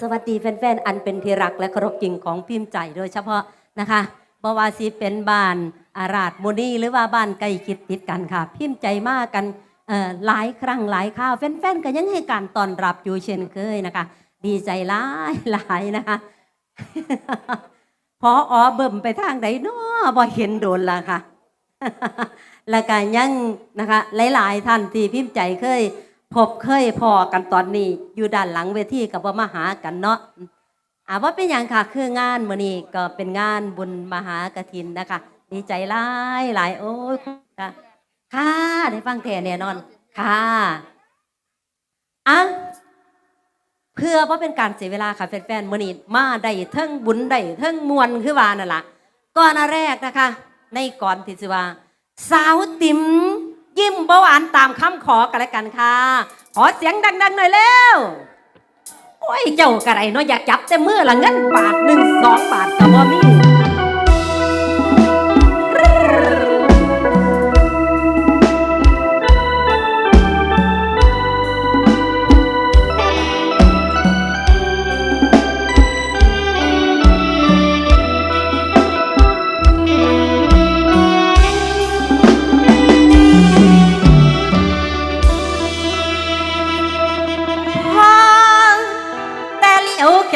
สวัสดีแฟนๆ อันเป็นที่รักและเคารพจริงของพิมพ์ใจโดยเฉพาะนะคะบวาสิเป็นบ้านอาราดโมนีหรือว่าบ้านใกล้คิดติดกันค่ะ พิมพ์ใจมากกันหลายครั้งหลายข้าวแฟนๆก็ยังให้การต้อนรับอยู่เช่นเคยนะคะ ดีใจหลายหลายนะคะพออเบิ่มไปทางใดเนาะบ่เห็นโดนละค่ะ แล้วก็ยังนะคะ หลาย ๆ ท่านที่พิมพ์ใจเคย พบเคยพอกันตอนนี้ อยู่ด้านหลังเวทีกับว่ามาหากันเนาะอ่าว่าเป็นอย่างค่ะคืองานมื้อนี้ก็เป็นงานบุญมหากฐินนะคะ ดีใจหลายหลายโอ้ยค่ะค่ะได้ฟังแท้แน่นอนค่ะอะเพื่อว่าเป็นการเสียเวลาค่ะแฟนๆมื้อนี้มาได้เทิงบุญได้เทิงมวลคือว่านั่นล่ะก่อนอันแรกนะคะ ในก่อนที่สิว่า สาวติ๋ม ยิ้มเบาหวานตามคำขอกันแล้วกันค่ะ ขอเสียงดังๆหน่อยเร็วโอ้ยเจ้ากระไรเนาะอยากจับแต่มือละเงินบาทหนึ่งสองบาทก็บ่มี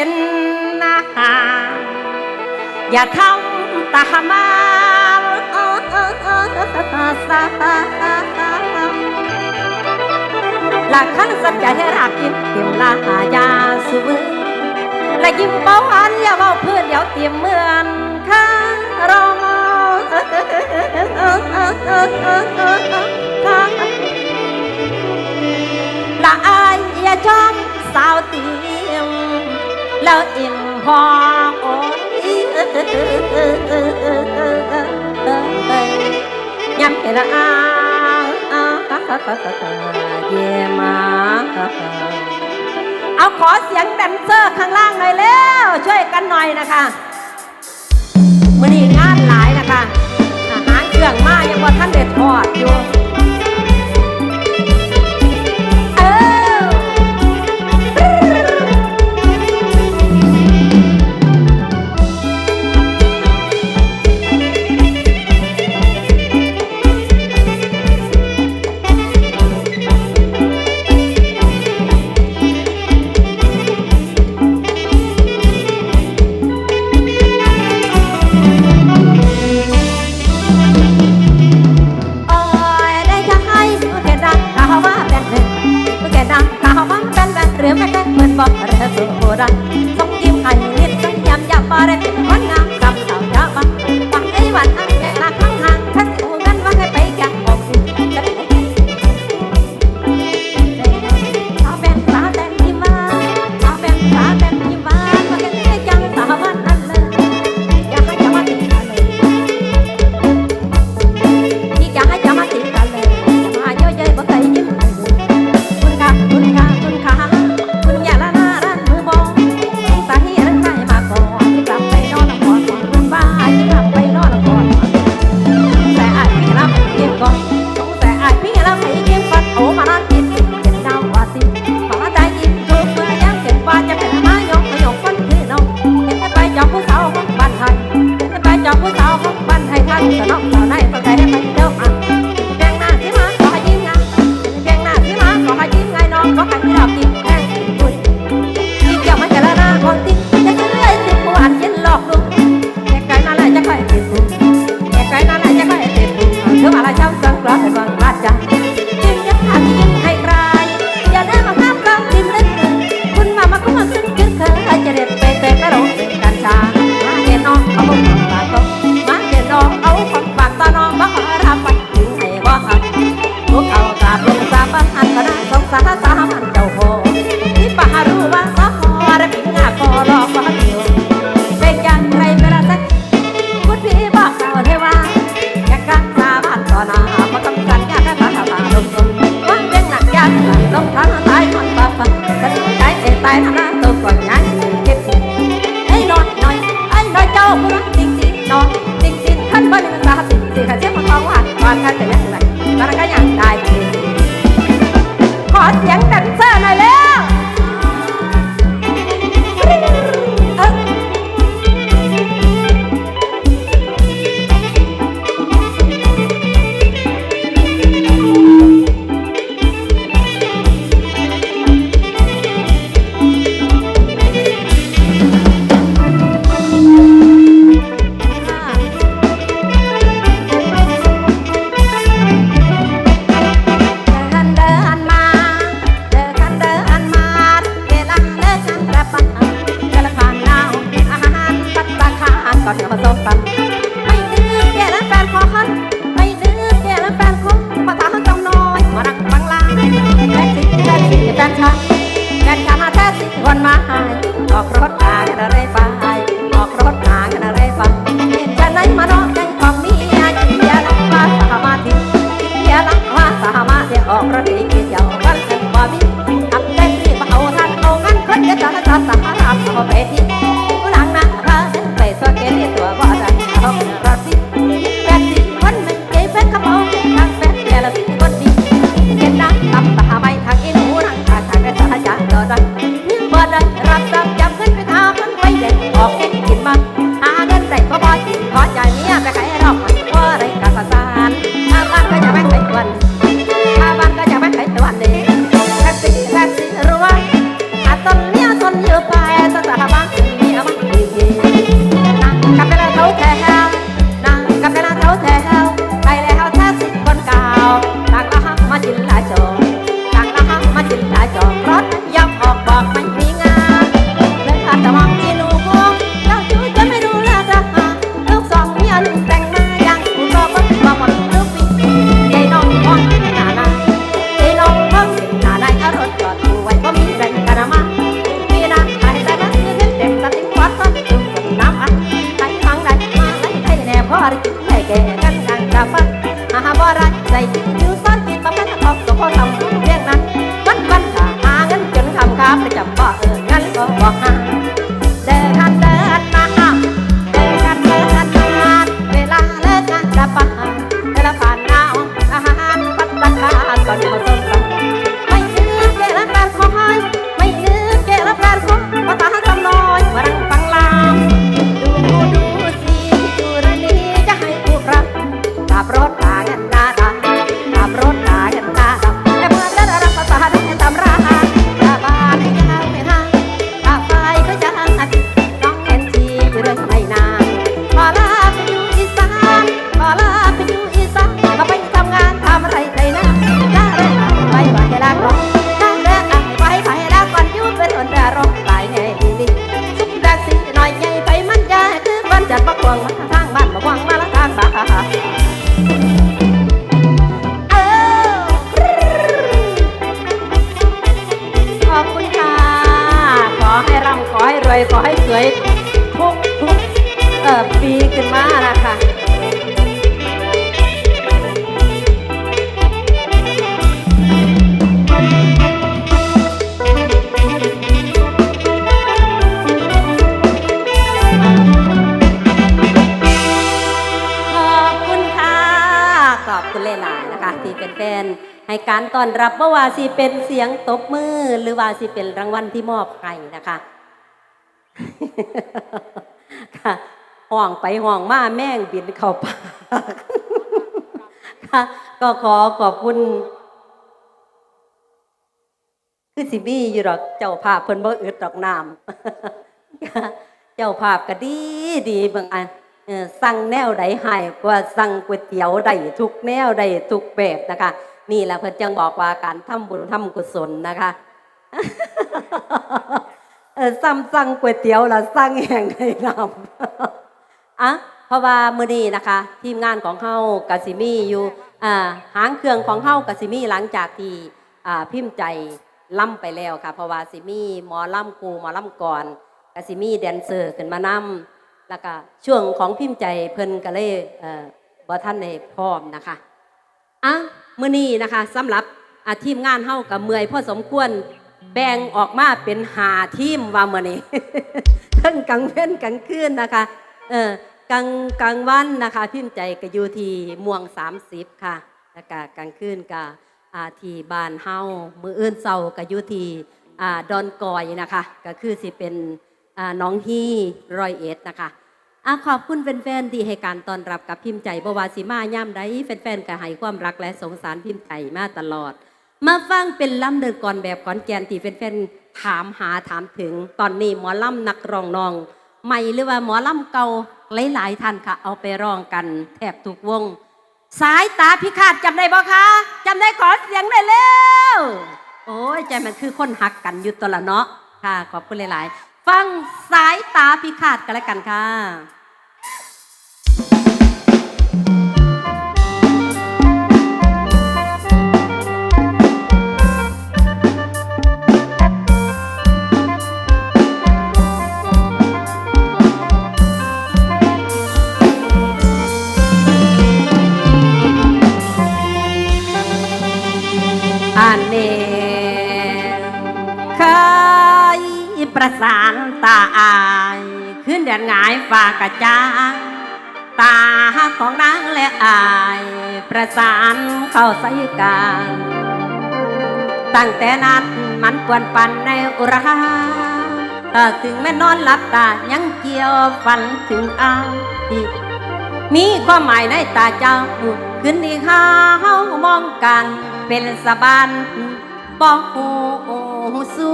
เลี้ยวเข็นหน้าอย่าทำตามาหลักขันสัจจะให้รักยิ้มเตรียมลาหายาสูบและยิ้มเบาหวานอย่าเบาเพื่อนเดี๋ยวเตรียมเมือนข้ารอละอายอย่าชมสาวตี แล้วอิ่มพอโอ้ยยำเห็นอาเยมาเอาขอเสียงแดนเซอร์ข้างล่างหน่อยแล้ว ช่วยกันหน่อยนะคะมือนี้งานหลายนะคะอาหารเครื่องมายังว่าท่านเด็ดทอดอยู่ สุ ปันอันกระสงสารสามันเจ้าของที่ป่ารู้ว่า อนรับเมื่อวาสิเป็นเสียงตบมือ หรือว่าสิเป็นรางวัลที่มอบให้นะคะค่ะห่วงไปห่วงมาแม่งบินเข้าปากค่ะก็ขอขอบคุณคือสิมีอยู่หรอกเจ้าภาพเพิ่นบ่อึดดอกน้ำเจ้าภาพก็ดีดีบางอันสั่งแนวใดให้กว่าสั่งก๋วยเตี๋ยวได้ทุกแนวได้ทุกแบบนะคะ นี่แหละเพิ่นจังบอกว่าการทำบุญทำกุศลนะคะเออซ้ำสั่งก๋วยเตี๋ยวละสั่งแห่งได้นำอะเพราะว่ามื้อนี้นะคะ ทีมงานของเฮากะสิมี่อยู่อ่าหางเครื่องของเฮากะสิมี่หลังจากที่อ่าพิมพ์ใจล่ำไปแล้วค่ะ เพราะว่าสิมีหมอล่ำครูหมอล่ำก่อนกะสิมี่แดนเซอร์ขึ้นมานำแล้วก็ช่วงของพิมพ์ใจเพิ่นก็เลยเอ่อบ่ทันได้พร้อมนะคะอะ มื้อนี้นะคะสำหรับอาทีมงานเฮากับเมื่อยพอสมควรแบ่งออกมาเป็นหาทีมว่ามื้อนี้ทั้งกลางเว้นกลางคืนนะคะเออกลางกลางวันนะคะพิมพ์ใจก็อยู่ที่ม่วง 30 ค่ะแล้วก็กลางคืนก็อ่าทีบานเฮามืออื่นเศร้าก็อยู่ที่อ่าดอนกอยนะคะ ก็คือสิเป็นน้องฮีรอยเอ็ดนะคะ อะขอบคุณแฟนๆที่ให้การต้อนรับกับพิมพ์ใจบวาสิมาย่ำใดแฟนๆก็ให้ความรักและสงสารพิมพ์ใจมาตลอด มาฟังเป็นลำเดินก่อนแบบก่อนแกนที่แฟนๆถามหาถามถึงตอนนี้หมอลำนักร้องนองใหม่หรือว่าหมอลำเก่าหลายๆท่านค่ะ เอาไปร้องกันแทบทุกวง สายตาพิฆาตจำได้บ่คะจำได้ขอเสียงได้เร็วโอ้ยใจมันคือคนหักกันอยู่ตละเนาะค่ะ ขอบคุณหลาย ๆ ฟังสายตาพิฆาตกันแล้วกันค่ะ ตาอาย ขึ้นแดดหงายฝากระจางตาของนางและอาย ประสานเข้าใส่กันตั้งแต่นั้นมันปวนปันในอุราถึงแม่นอนหลับตายังเกี่ยวฝันถึงอายมีความหมายในตาเจ้าขึ้นที่ข้ามองกันเป็นสะบานบอกหูสู้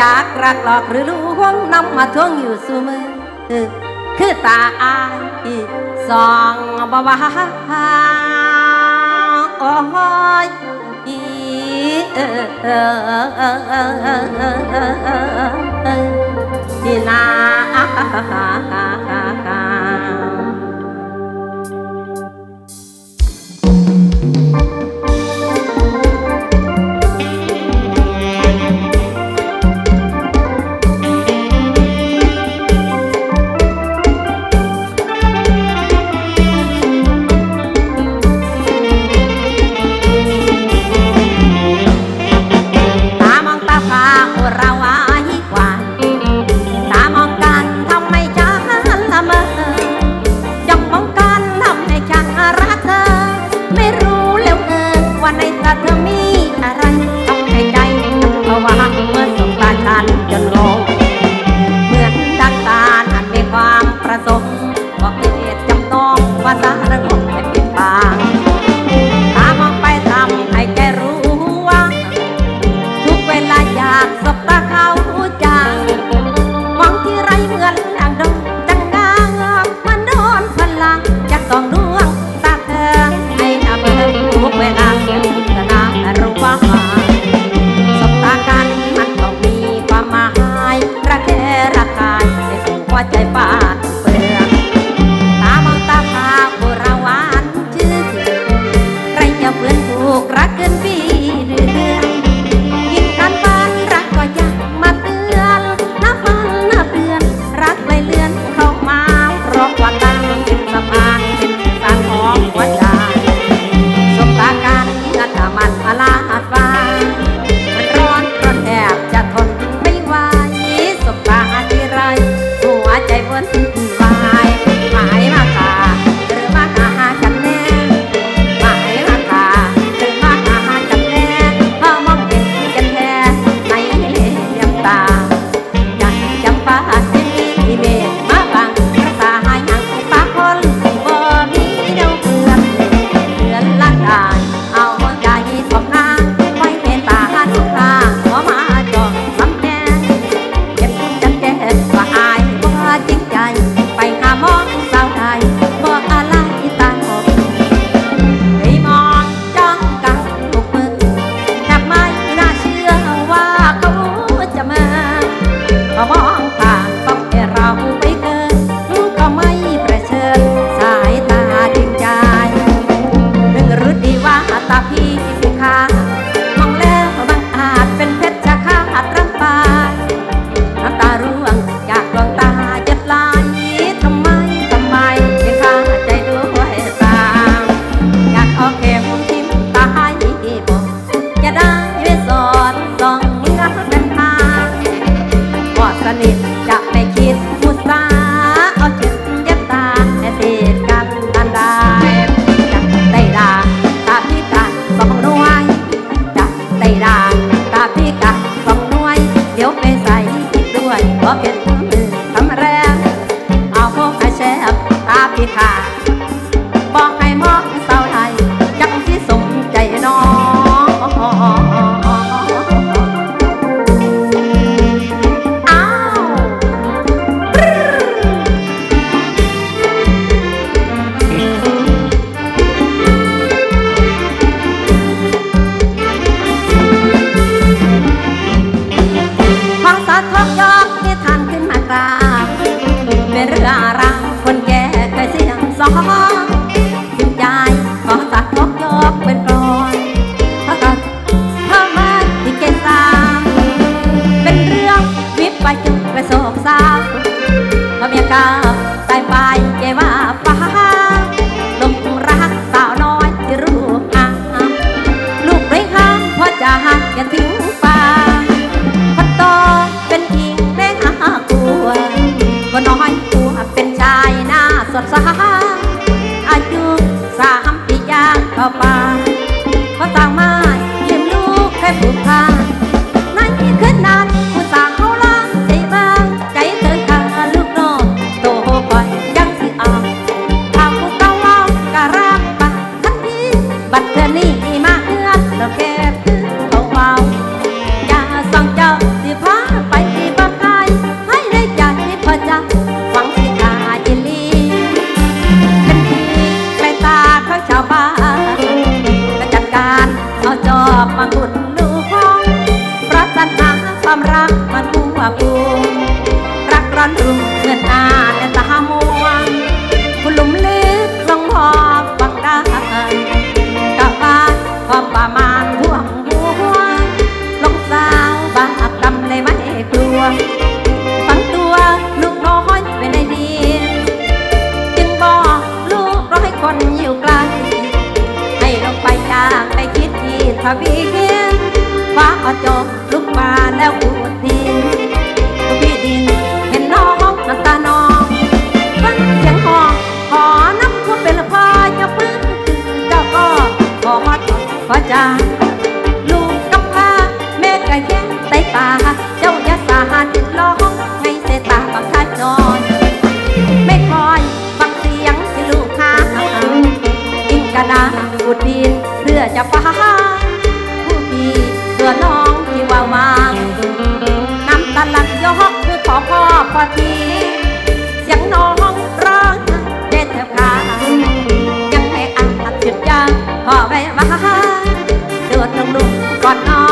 จากรักหลอกหรือลวงนำมาทวงอยู่สู่มือ คือตาอายสองบวาโอ้ยที่นา ดาเวสอน เร ทะเบียนฟ้าจบลูกมาแล้วปวดดินตุ้พี่ดินเห็นน้องน้ำตานองฟังเสียงหองขอนับว่าเป็นพ่อเจ้าพึ่งเจ้าก็ขอมาตอดขอจาลูกกำพร้าแม่ไก่แพี้ไตป่าเจ้ายาสาหัสล้องไงเสตาบังคับนอนไม่คอยฟังเสียงที่ลูกข้าอิงกะนาบุดดินเรือจะฟ้าีเพื่อน้องที่ว่าวางน้ำตาลันยอกคือขอพ่อพอทีเสียงน้องร้องเด็ดเธอขายังให้อันตัดจุดยังขอไว้ว่าเดือดลงลุกก่อนน้อง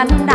านทั้งด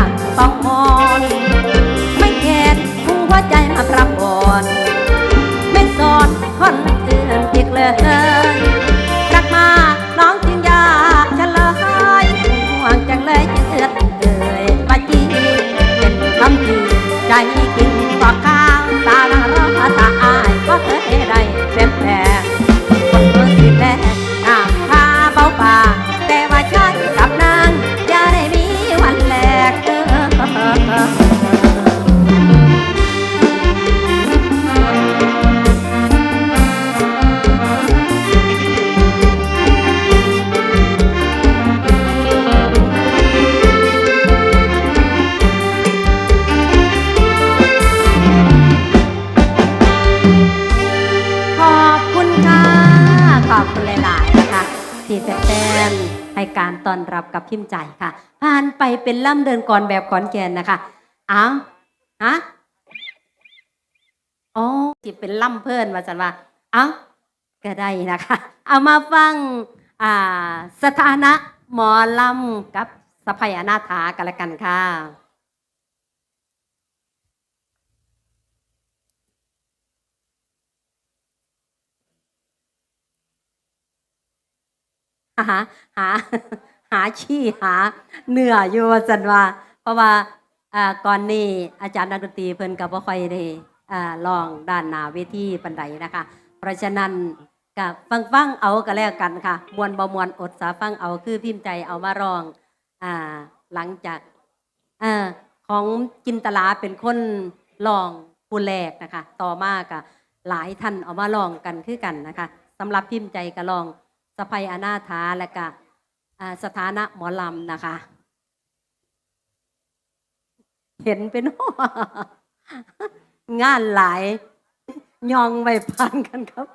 อนรับกับพิมพ์ใจค่ะ ผ่านไปเป็นล่ำเดินก่อนแบบขอนแก่นนะคะอ้าวฮะอ๋อที่เป็นล่ำเพิ่อนว่าจันว่าเอ้าก็ได้นะคะ เอามาฟังอ่าสถานะหมอลำกับสะพายอนาถากันละกันค่ะหาหาาชี้หาเนื้ออยู่ว่าจันว่า เพราะว่าก่อนนี้อาจารย์นักดนตรีเพิ่นก็บ่ค่อยได้ลองด้านหนาเวทีปานใดนะคะ เพราะฉะนั้นก็ฟังฟังๆเอาก็แล้วกันค่ะ มวนบมวนอดสาฟังเอาคือพิมพ์ใจเอามารองอ่าหลังจากอของจินตลาเป็นคนลองผู้แรกนะคะ ต่อมาก็หลายท่านเอามาลองกันคือกันนะคะสำหรับพิมพ์ใจก็ลองสะพายอนาถาและก็ สถานะหมอลำนะคะ เห็นเป็นงานหลาย ยองไปพันกันครับ